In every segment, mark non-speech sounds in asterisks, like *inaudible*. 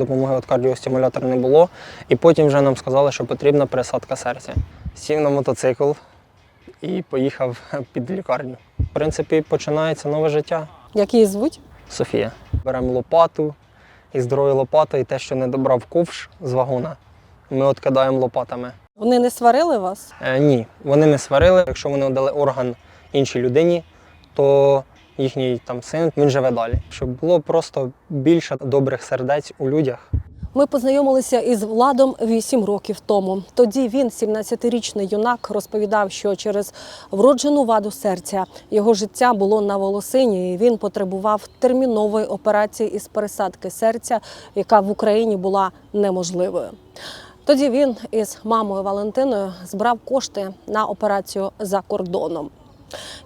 Допомоги від кардіостимулятора не було. І потім вже нам сказали, що потрібна пересадка серця. Сів на мотоцикл і поїхав *laughs* під лікарню. В принципі, починається нове життя. Як її звуть? Софія. Беремо лопату і здоров'я лопата, і те, що не добрав ковш з вагона, ми відкидаємо лопатами. Вони не сварили вас? Е, ні, вони не сварили. Якщо вони дали орган іншій людині, то їхній там син він живе далі. Щоб було просто більше добрих сердець у людях. Ми познайомилися із Владом 8 років тому. Тоді він, 17-річний юнак, розповідав, що через вроджену ваду серця його життя було на волосині, і він потребував термінової операції із пересадки серця, яка в Україні була неможливою. Тоді він із мамою Валентиною збрав кошти на операцію за кордоном.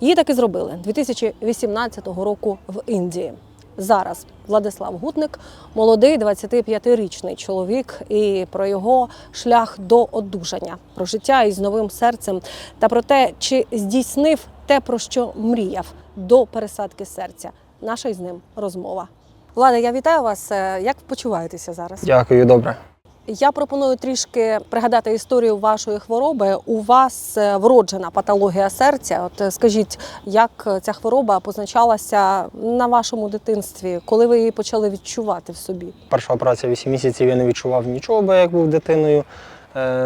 Її так і зробили 2018 року в Індії. Зараз Владислав Гутник молодий 25-річний чоловік, і про його шлях до одужання, про життя із новим серцем та про те, чи здійснив те, про що мріяв до пересадки серця. Наша із ним розмова. Влада, я вітаю вас. Е, Як почуваєтеся зараз? Дякую, добре. Я пропоную трішки пригадати історію вашої хвороби. У вас е, вроджена патологія серця. От е, скажіть, як е, ця хвороба позначалася на вашому дитинстві, коли ви її почали відчувати в собі? Перша операція 8 місяців я не відчував нічого, бо як був дитиною.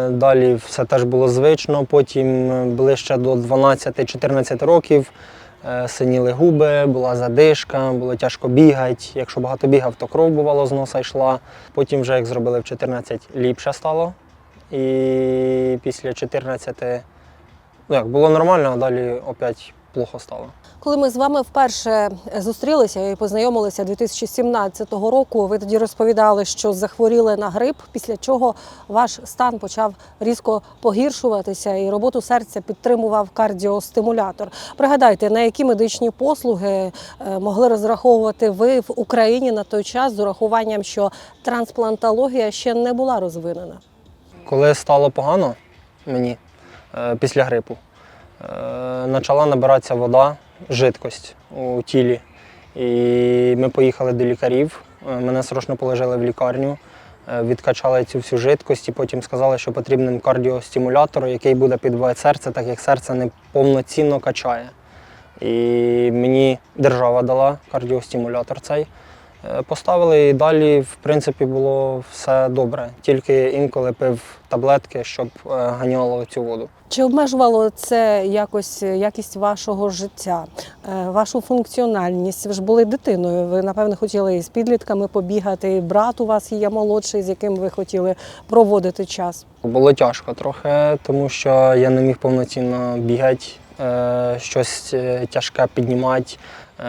Далі все теж було звично. Потім ближче до 12-14 років синіли губи, була задишка, було тяжко бігати. Якщо багато бігав, то кров бувало з носа йшла. Потім, вже як зробили в 14, ліпше стало. І після 14, ну як було нормально, а далі опять плохо стало. Коли ми з вами вперше зустрілися і познайомилися 2017 року, ви тоді розповідали, що захворіли на грип, після чого ваш стан почав різко погіршуватися, і роботу серця підтримував кардіостимулятор. Пригадайте, на які медичні послуги е, могли розраховувати ви в Україні на той час з урахуванням, що трансплантологія ще не була розвинена. Коли стало погано мені е, після грипу, почала набиратися вода, жидкость у тілі. І ми поїхали до лікарів. Е, Мене срочно положили в лікарню, е, відкачали цю всю жидкость і потім сказали, що потрібен кардіостимулятор, який буде підбивати серце, так як серце не повноцінно качає. І мені держава дала кардіостимулятор цей. Е, Поставили і далі, в принципі, було все добре. Тільки інколи пив таблетки, щоб е, ганяло цю воду. Чи обмежувало це якось якість вашого життя, е, вашу функціональність? Ви ж були дитиною. Ви напевне хотіли з підлітками побігати. Брат у вас є молодший, з яким ви хотіли проводити час. Було тяжко трохи, тому що я не міг повноцінно бігати, е, щось е, тяжке піднімати, е,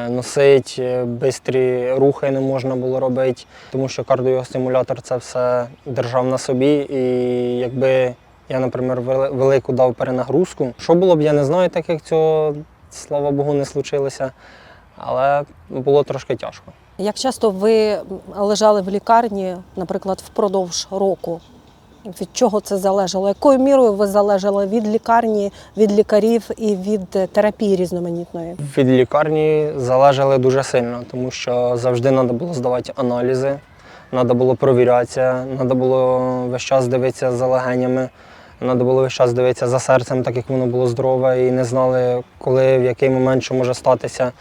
носити, швидкі рухи не можна було робити, тому що кардіостимулятор це все держав на собі. І якби я, наприклад, велику дав перенагрузку, що було б, я не знаю, так як цього, слава Богу, не случилося. Але було трошки тяжко. Як часто ви лежали в лікарні, наприклад, впродовж року? Від чого це залежало? Якою мірою ви залежали від лікарні, від лікарів і від е, терапії різноманітної? Від лікарні залежали дуже сильно, тому що завжди треба було здавати аналізи, треба було провірятися, треба було весь час дивитися за легенями, треба було весь час дивитися за серцем, так як воно було здорове, і не знали, коли, в який момент що може статися.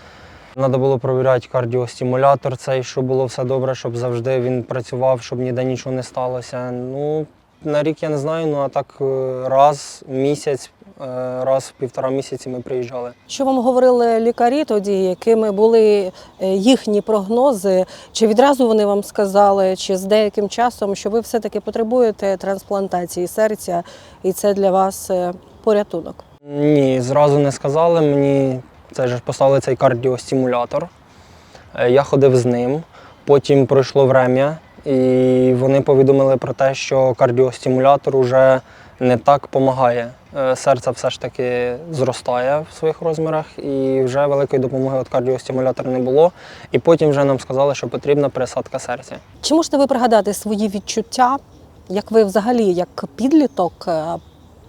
Треба було провіряти кардіостимулятор цей, щоб було все добре, щоб завжди він працював, щоб ніде нічого не сталося. Ну, на рік я не знаю, ну а так е, раз в місяць, е, раз в півтора місяці ми приїжджали. Що вам говорили лікарі тоді, якими були е, їхні прогнози? Чи відразу вони вам сказали, чи з деяким часом, що ви все-таки потребуєте трансплантації серця, і це для вас порятунок? Ні, зразу не сказали. Мені це ж поставили цей кардіостимулятор. Я ходив з ним. Потім пройшло время, і вони повідомили про те, що кардіостимулятор вже не так допомагає. Серце все ж таки зростає в своїх розмірах, і вже великої допомоги від кардіостимулятора не було. І потім вже нам сказали, що потрібна пересадка серця. Чи можете ви пригадати свої відчуття, як ви взагалі, як підліток, е,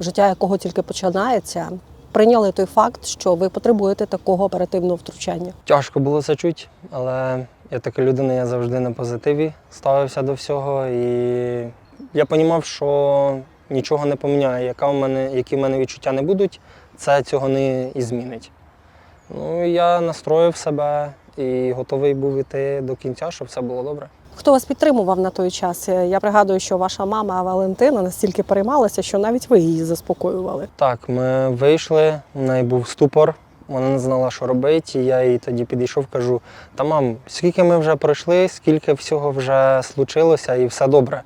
життя якого тільки починається, прийняли той факт, що ви потребуєте такого оперативного втручання? Тяжко було це чути, але Я така людина, я завжди на позитиві ставився до всього. І я розумів, що нічого не поміняє. Яка в мене, які в мене відчуття не будуть, це цього не і змінить. Ну, я настроїв себе і готовий був іти до кінця, щоб все було добре. Хто вас підтримував на той час? Я пригадую, що ваша мама Валентина настільки переймалася, що навіть ви її заспокоювали. Так, ми вийшли, в неї був ступор, вона не знала, що робити. І я їй тоді підійшов, кажу: та мам, скільки ми вже пройшли, скільки всього вже случилося, і все добре.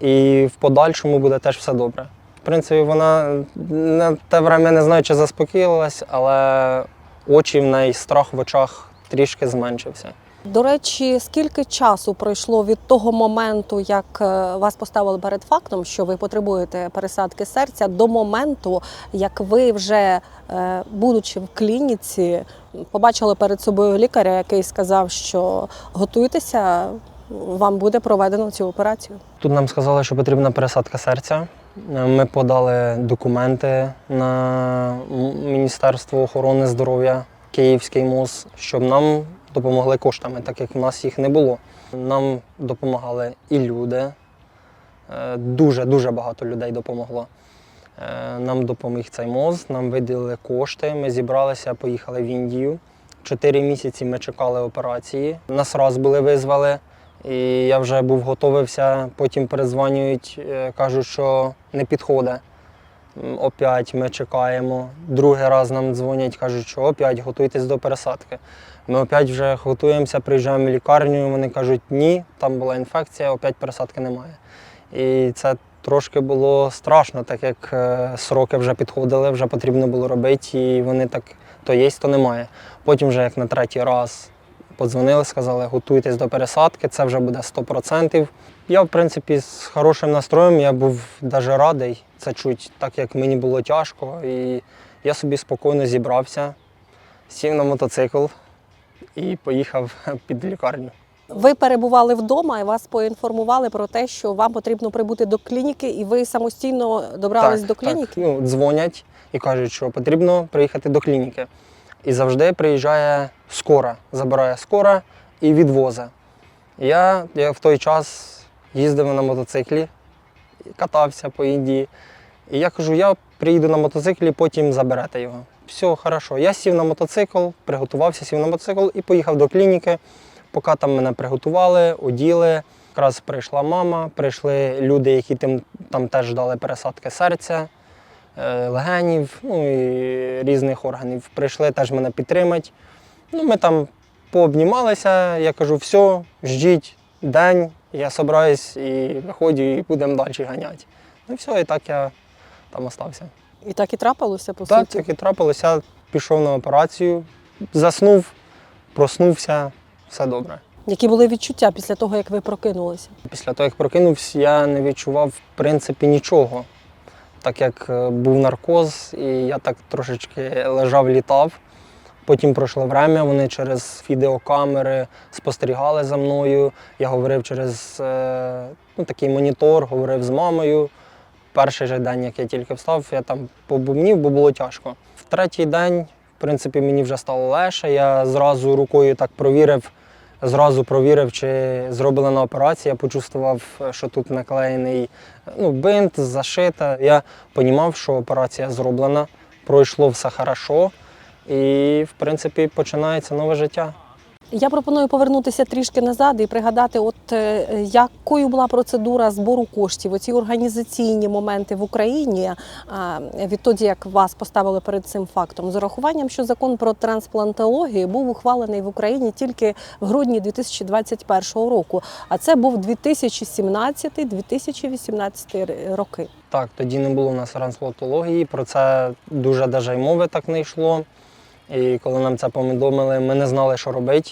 І в подальшому буде теж все добре. В принципі, вона на те время не знаю, чи заспокоїлась, але очі в неї, страх в очах трішки зменшився. До речі, скільки часу пройшло від того моменту, як е, вас поставили перед фактом, що ви потребуєте пересадки серця, до моменту, як ви вже, е, будучи в клініці, побачили перед собою лікаря, який сказав, що готуйтеся, вам буде проведено цю операцію. Тут нам сказали, що потрібна пересадка серця. Ми подали документи на Міністерство охорони здоров'я Київський МОЗ, щоб нам допомогли коштами, так як в нас їх не було. Нам допомагали і люди. Дуже дуже багато людей допомогло. Е, Нам допоміг цей МОЗ, нам виділили кошти. Ми зібралися, поїхали в Індію. Чотири місяці ми чекали операції. Нас раз були визвали, і я вже був готовився. Потім перезванюють, е, кажуть, що не підходить. Опять ми чекаємо. Другий раз нам дзвонять, кажуть, що опять готуйтесь до пересадки. Ми опять вже готуємося, приїжджаємо в лікарню. Вони кажуть, ні, там була інфекція, опять пересадки немає. І це трошки було страшно, так як е, сроки вже підходили, вже потрібно було робити, і вони так то є, то немає. Потім, вже як на третій раз подзвонили, сказали, готуйтесь до пересадки, це вже буде 100%. Я, в принципі, з хорошим настроєм, я був дуже радий це чути, так як мені було тяжко. І я собі спокійно зібрався, сів на мотоцикл і поїхав *laughs* під лікарню. Ви перебували вдома і вас поінформували про те, що вам потрібно прибути до клініки, і ви самостійно добрались до клініки. Так, ну, дзвонять і кажуть, що потрібно приїхати до клініки. І завжди приїжджає скора, забирає скора і відвозить. Я, я в той час їздив на мотоциклі, катався по Індії. І я кажу, я приїду на мотоциклі, потім заберете його. Все, хорошо. Я сів на мотоцикл, приготувався, сів на мотоцикл і поїхав до клініки. Поки там мене приготували, оділи. Якраз прийшла мама, прийшли люди, які тим, там теж ждали пересадки серця, е, легенів, ну і різних органів. Прийшли теж мене підтримати. Ну, ми там пообнімалися, я кажу, все, ждіть день, я собираюсь і виходжу, і будемо далі ганяти. Ну і все, і так я там остався. І так і трапилося, по Так, суті. так і трапилося. Пішов на операцію, заснув, проснувся, все добре. Які були відчуття після того, як ви прокинулися? Після того, як прокинувся, я не відчував в принципі нічого. Так як е, був наркоз, і я так трошечки лежав, літав. Потім пройшло время, вони через відеокамери спостерігали за мною. Я говорив через е, ну, такий монітор, говорив з мамою. Перший же день, як я тільки встав, я там побумнів, бо було тяжко. В третій день, в принципі, мені вже стало легше. Я зразу рукою так провірив, зразу провірив, чи зроблена операція. Я почувствував, що тут наклеєний ну, бинт, зашита. Я розумів, що операція зроблена, пройшло все хорошо. І, в принципі, починається нове життя. Я пропоную повернутися трішки назад і пригадати, от е, якою була процедура збору коштів, оці організаційні моменти в Україні відтоді, як вас поставили перед цим фактом, з урахуванням, що закон про трансплантологію був ухвалений в Україні тільки в грудні 2021 року, а це був 2017-2018 роки. Так, тоді не було у нас трансплантології, про це дуже даже й мови так не йшло. І коли нам це повідомили, ми не знали, що робити.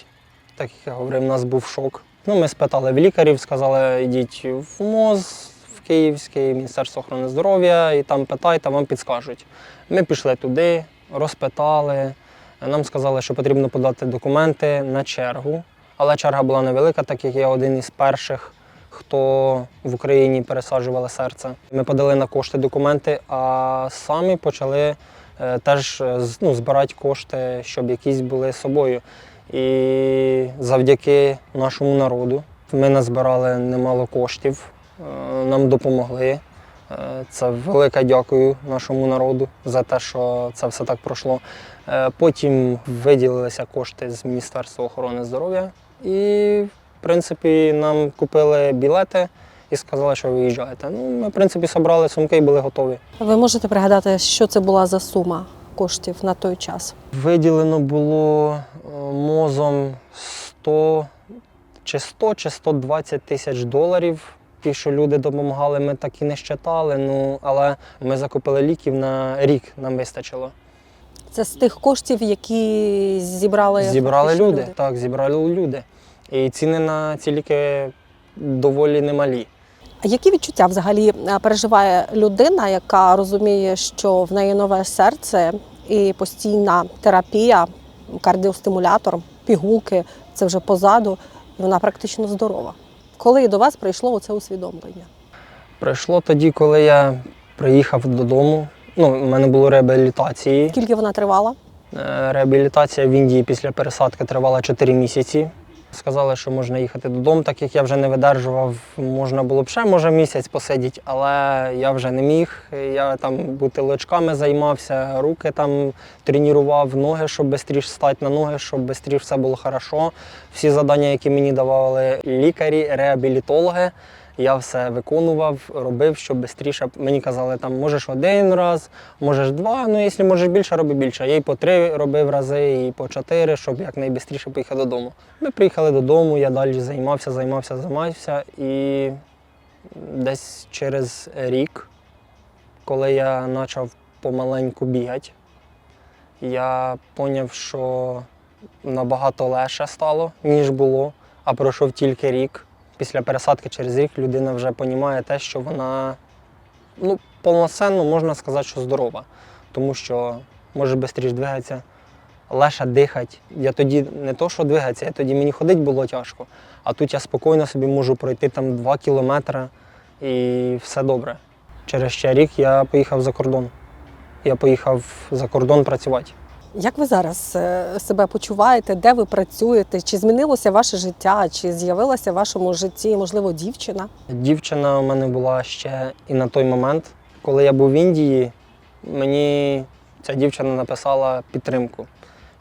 Так як я говорив, у нас був шок. Ну, ми спитали в лікарів, сказали, йдіть в МОЗ, в Київське Міністерство охорони здоров'я і там питайте, вам підскажуть. Ми пішли туди, розпитали. Нам сказали, що потрібно подати документи на чергу. Але черга була невелика, так як я один із перших, хто в Україні пересаджували серце. Ми подали на кошти документи, а самі почали теж е, ну, збирати кошти, щоб якісь були собою. І завдяки нашому народу ми назбирали немало коштів, е, нам допомогли. Е, Це велике дякую нашому народу за те, що це все так пройшло. Е, Потім виділилися кошти з Міністерства охорони здоров'я і, в принципі, нам купили білети і сказали, що виїжджаєте. Ну, ми, в принципі, зібрали сумки і були готові. Ви можете пригадати, що це була за сума коштів на той час? Виділено було е, мозом 100 чи 100 чи 120 тисяч доларів. Ті, що люди допомагали, ми так і не щитали. Ну, але ми закупили ліків на рік, нам вистачило. Це з тих коштів, які зібрали Зібрали фактично люди. Так, зібрали люди. І ціни на ці ліки доволі немалі. А які відчуття взагалі е, переживає людина, яка розуміє, що в неї нове серце і постійна терапія, кардіостимулятор, пігулки це вже позаду, і вона практично здорова. Коли до вас прийшло це усвідомлення? Прийшло тоді, коли я приїхав додому. Ну, у мене було реабілітації. Скільки вона тривала? Е, Реабілітація в Індії після пересадки тривала 4 місяці. Сказали, що можна їхати додому, так як я вже не видержував, можна було б ще може місяць посидіти, але я вже не міг. Я там бутилочками займався, руки там тренував, ноги, щоб швидше стати на ноги, щоб швидше все було хорошо. Всі завдання, які мені давали лікарі, реабілітологи, я все виконував, робив, щоб швидше. Мені казали, там можеш один раз, можеш два. Ну, якщо можеш більше, роби більше. Я і по три робив рази, і по чотири, щоб якнайшвидше поїхати додому. Ми приїхали додому, я далі займався, займався, займався. І десь через рік, коли я почав помаленьку бігати, я зрозумів, що набагато легше стало, ніж було, а пройшов тільки рік. Після пересадки через рік людина вже розуміє те, що вона ну, повноцінно можна сказати, що здорова, тому що може швидше двигатися, легше дихати. Я тоді не то, що двигатися, я тоді мені ходити було тяжко, а тут я спокійно собі можу пройти там 2 кілометри і все добре. Через ще рік я поїхав за кордон. Я поїхав за кордон працювати. Як ви зараз е, себе почуваєте? Де ви працюєте? Чи змінилося ваше життя? Чи з'явилася в вашому житті, можливо, дівчина? Дівчина у мене була ще і на той момент, коли я був в Індії, мені ця дівчина написала підтримку,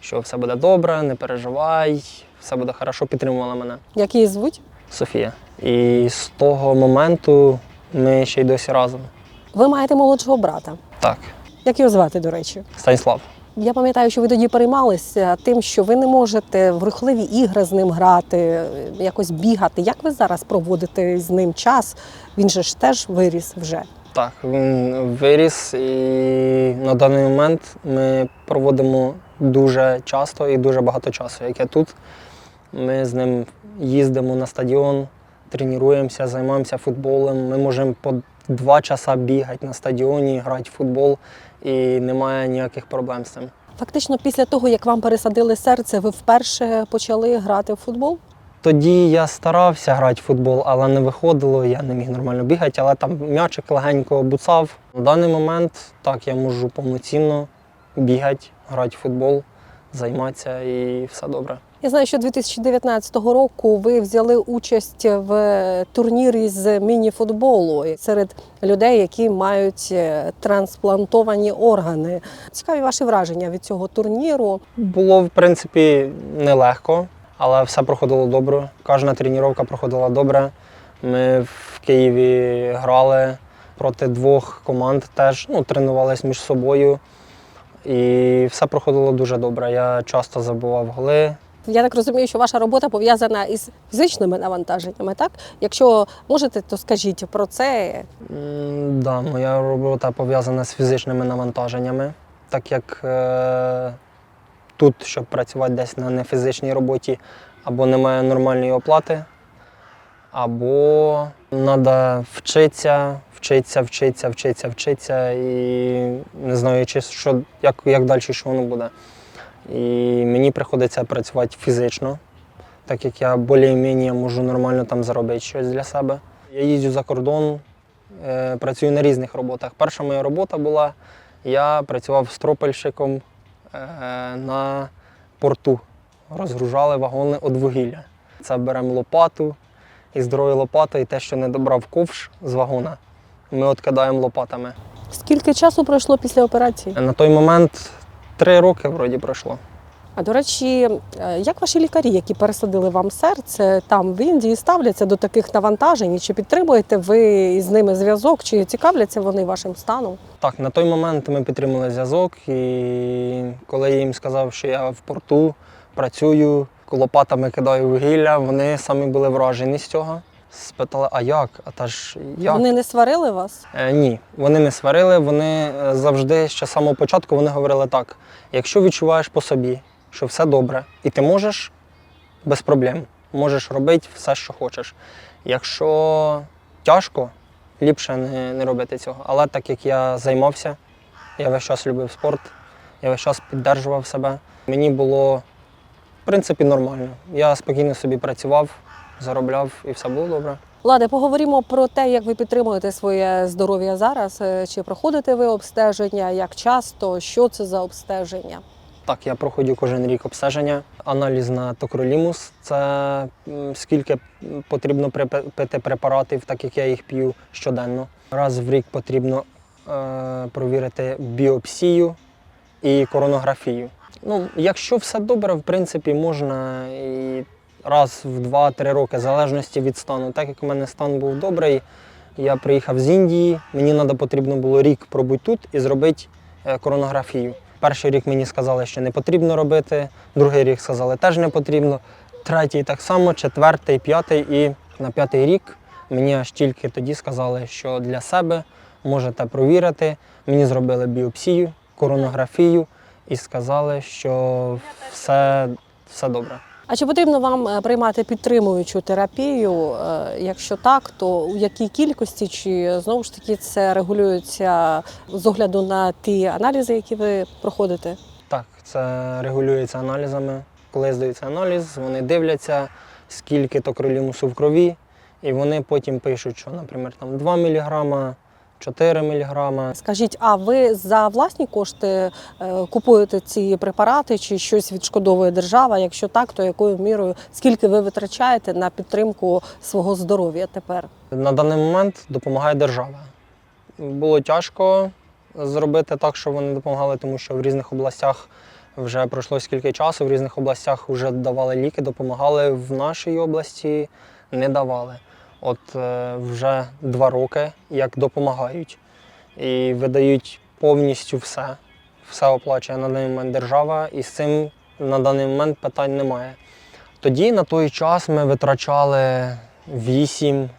що все буде добре, не переживай, все буде хорошо, підтримувала мене. Як її звуть? Софія. І з того моменту ми ще й досі разом. Ви маєте молодшого брата. Так, Як його звати, до речі? Станіслав. Я пам'ятаю, що ви тоді переймалися тим, що ви не можете в рухливі ігри з ним грати, якось бігати. Як ви зараз проводите з ним час? Він же ж теж виріс вже. Так, він виріс, і на даний момент ми проводимо дуже часто і дуже багато часу. Як я тут, ми з ним їздимо на стадіон, тренуємося, займаємося футболом. Ми можемо по два часа бігати на стадіоні, грати в футбол, і немає ніяких проблем з цим. Фактично, після того, як вам пересадили серце, ви вперше почали грати в футбол? Тоді я старався грати в футбол, але не виходило, я не міг нормально бігати, але там м'ячик легенько буцав. На даний момент так я можу повноцінно бігати, грати в футбол, займатися і все добре. Я знаю, що 2019 року ви взяли участь в турнірі з міні-футболу серед людей, які мають е, трансплантовані органи. Цікаві ваші враження від цього турніру. Було, в принципі, нелегко, але все проходило добре. Кожна тренування проходила добре. Ми в Києві грали проти двох команд, теж ну, тренувалися між собою. І все проходило дуже добре. Я часто забував голи. Я так розумію, що ваша робота пов'язана із фізичними навантаженнями. Так, якщо можете, то скажіть про це. М, Да, моя робота пов'язана з фізичними навантаженнями, так як е, тут, щоб працювати десь на нефізичній роботі, або немає нормальної оплати, або треба вчитися, вчитися, вчитися, вчитися, вчитися і не знаю, чи що, як, як далі що воно буде. І мені приходиться працювати фізично, так як я більш-менш можу нормально там заробити щось для себе. Я їздю за кордон, е, працюю на різних роботах. Перша моя робота була, я працював стропельщиком е, на порту розгружали вагони від вугілля. Це беремо лопату і здоровою лопатою те, що не добрав ковш з вагона, ми відкидаємо лопатами. Скільки часу пройшло після операції? На той момент три роки вроді пройшло. А до речі, е, як ваші лікарі, які пересадили вам серце там в Індії, ставляться до таких навантажень? Чи підтримуєте ви з ними зв'язок? Чи цікавляться вони вашим станом? Так, на той момент ми підтримали зв'язок, і коли я їм сказав, що я в порту працюю, лопатами кидаю вугілля, вони самі були вражені з цього. Спитали, а як? А та ж як? Вони не сварили вас? Е, ні, вони не сварили, вони е, завжди ще з самого початку вони говорили так: якщо відчуваєш по собі, що все добре, і ти можеш без проблем, можеш робити все, що хочеш. Якщо тяжко, ліпше не, не робити цього. Але так як я займався, я весь час любив спорт, я весь час піддержував себе. Мені було, в принципі, нормально. Я спокійно собі працював, заробляв і все було добре. Ладе, поговоримо про те, як ви підтримуєте своє здоров'я зараз. Е, Чи проходите ви обстеження, як часто, що це за обстеження? Так, я проходжу кожен рік обстеження. Аналіз на токролімус це скільки потрібно пити препаратів, так як я їх п'ю щоденно. Раз в рік потрібно е, провірити біопсію і коронографію. Ну, якщо все добре, в принципі, можна і раз в 2-3 роки, в залежності від стану. Так як у мене стан був добрий, я приїхав з Індії, мені треба потрібно було рік пробути тут і зробити е, коронографію. Перший рік мені сказали, що не потрібно робити, другий рік сказали, теж не потрібно, третій так само, четвертий, п'ятий і на п'ятий рік мені аж тільки тоді сказали, що для себе можете провірити. Мені зробили біопсію, коронографію і сказали, що все, все добре. А чи потрібно вам е, приймати підтримуючу терапію? Е, Якщо так, то у якій кількості, чи знову ж таки це регулюється з огляду на ті аналізи, які ви проходите? Так, це регулюється аналізами. Коли здається аналіз, вони дивляться, скільки токролімусу в крові, і вони потім пишуть, що, наприклад, там 2 мг, 4 мг. Скажіть, а ви за власні кошти е, купуєте ці препарати, чи щось відшкодовує держава? Якщо так, то якою мірою скільки ви витрачаєте на підтримку свого здоров'я тепер? На даний момент допомагає держава. Було тяжко зробити так, щоб вони допомагали, тому що в різних областях вже пройшло скільки часу, в різних областях вже давали ліки, допомагали. В нашій області не давали. От е, вже два роки як допомагають і видають повністю все. Все оплачує на даний момент держава, і з цим на даний момент питань немає. Тоді на той час ми витрачали 8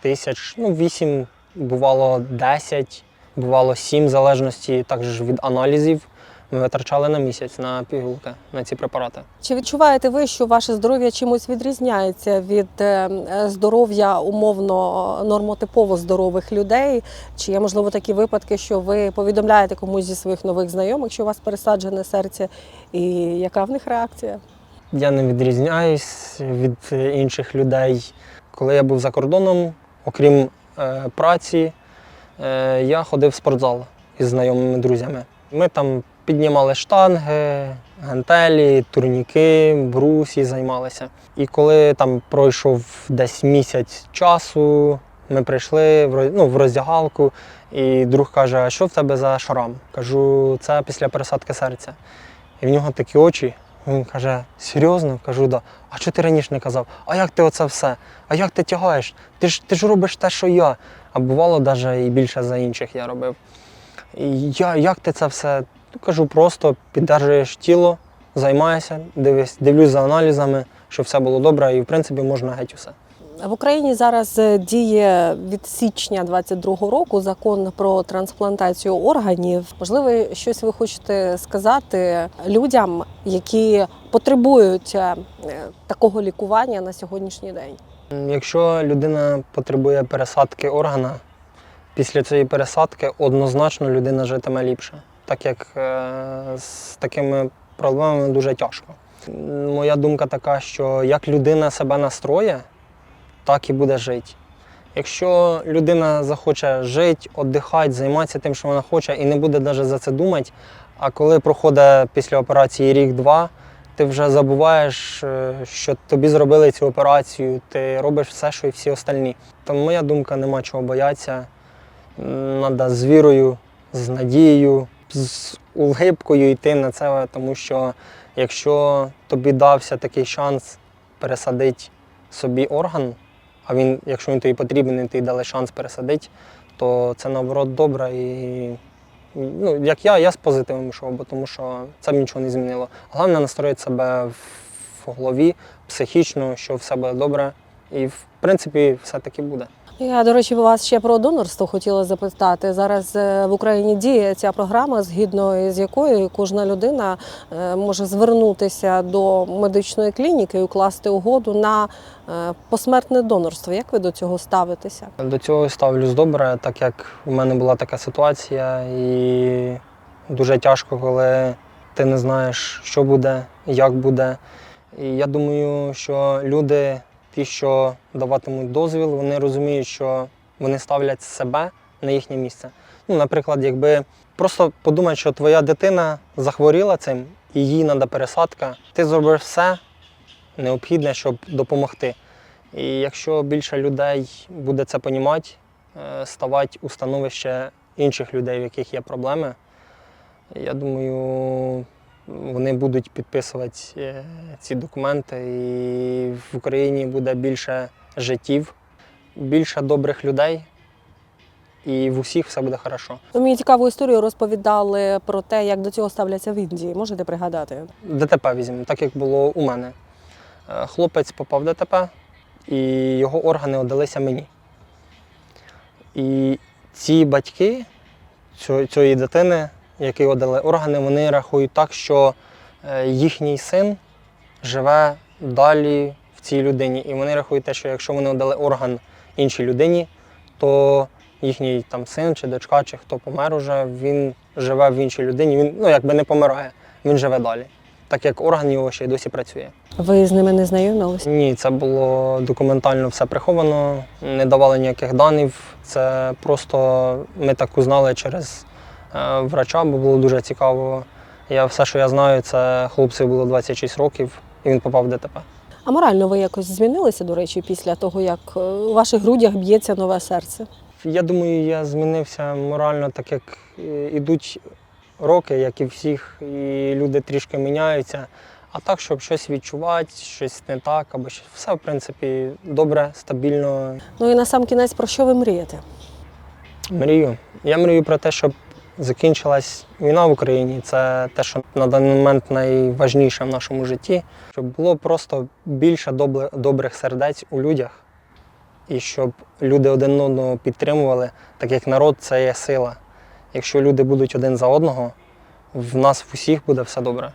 тисяч, ну 8, бувало 10, бувало 7, в залежності також від аналізів. Ми витрачали на місяць на пігулки, на ці препарати. Чи відчуваєте ви, що ваше здоров'я чимось відрізняється від е, здоров'я умовно нормотипово здорових людей? Чи є можливо такі випадки, що ви повідомляєте комусь зі своїх нових знайомих, що у вас пересаджене серце, і яка в них реакція? Я не відрізняюсь від інших людей. Коли я був за кордоном, окрім е, праці, е, я ходив в спортзал із знайомими друзями. Ми там піднімали штанги, гантелі, турніки, брусі займалися. І коли там пройшов десь місяць часу, ми прийшли в ну, в роздягалку, і друг каже: а що в тебе за шрам? Кажу, це після пересадки серця. І в нього такі очі. Він каже, серйозно? Кажу, да. А чого ти раніше не казав? А як ти оце все? А як ти тягаєш? Ти ж, ти ж робиш те, що я. А бувало навіть і більше за інших я робив. І я, як ти це все? Ну, кажу, просто піддержуєш тіло, займаєшся, дивись, дивлюсь за аналізами, щоб все було добре, і в принципі можна геть усе. В Україні зараз е, діє від січня 22-го року закон про трансплантацію органів. Можливо, щось ви хочете сказати людям, які потребують е, такого лікування на сьогоднішній день. Якщо людина потребує пересадки органа, після цієї пересадки однозначно людина житиме ліпше, так як е, з такими проблемами дуже тяжко. Моя думка така, що як людина себе настроє, так і буде жити. Якщо людина захоче жити, віддихати, займатися тим, що вона хоче, і не буде навіть за це думати, а коли проходить після операції рік-два, ти вже забуваєш, е, що тобі зробили цю операцію, ти робиш все, що і всі остальні. Тому моя думка, нема чого боятися. Треба з вірою, з надією, з улгибкою йти на це, тому що якщо тобі дався такий шанс пересадити собі орган, а він, якщо він тобі потрібен, і ти дали шанс пересадити, то це наоборот добре. І ну, як я, я з позитивом йшов, бо тому що це б нічого не змінило. Головне настроїти себе в голові психічно, що все буде добре. І в принципі все таки буде. Я, до речі, вас ще про донорство хотіла запитати. Зараз е, в Україні діє ця програма, згідно з якою кожна людина е, може звернутися до медичної клініки і укласти угоду на е, посмертне донорство. Як ви до цього ставитеся? До цього ставлюсь добре, так як в мене була така ситуація, і дуже тяжко, коли ти не знаєш, що буде, як буде. І я думаю, що люди, ті, що даватимуть дозвіл, вони розуміють, що вони ставлять себе на їхнє місце. Ну, наприклад, якби просто подумай, що твоя дитина захворіла цим, і їй треба пересадка, ти зробиш все необхідне, щоб допомогти. І якщо більше людей буде це понімати, е, ставати у становище інших людей, в яких є проблеми, я думаю, вони будуть підписувати е, ці документи, і в Україні буде більше життів, більше добрих людей, і в усіх все буде хорошо. Ви мені цікаву історію розповідали про те, як до цього ставляться в Індії. Можете пригадати? ДТП візьмемо, так як було у мене. Е, Хлопець попав в ДТП, і його органи віддалися мені. І ці батьки цієї дитини, які віддали органи, вони рахують так, що е, їхній син живе далі в цій людині. І вони рахують те, що якщо вони віддали орган іншій людині, то їхній там син чи дочка, чи хто помер уже, він живе в іншій людині. Він ну якби не помирає, він живе далі. Так як орган його ще й досі працює. Ви з ними не знайомилися? Ні, це було документально все приховано, не давали ніяких даних. Це просто ми так узнали через врача, бо було дуже цікаво. Я все, що я знаю, це хлопцю було 26 років, і він попав в ДТП. А морально ви якось змінилися, до речі, після того, як е, у ваших грудях б'ється нове серце? Я думаю, я змінився морально, так як е, ідуть роки, як і всіх, і люди трішки міняються. А так, щоб щось відчувати, щось не так, або щось, все, в принципі, добре, стабільно. Ну і на сам кінець про що ви мрієте? Мрію. Я мрію про те, щоб закінчилась війна в Україні. Це те, що на даний момент найважніше в нашому житті. Щоб було просто більше добрих сердець у людях, і щоб люди один одного підтримували, так як народ це є сила. Якщо люди будуть один за одного, в нас в усіх буде все добре.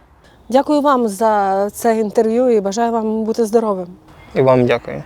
Дякую вам за це інтерв'ю і бажаю вам бути здоровим. І вам дякую.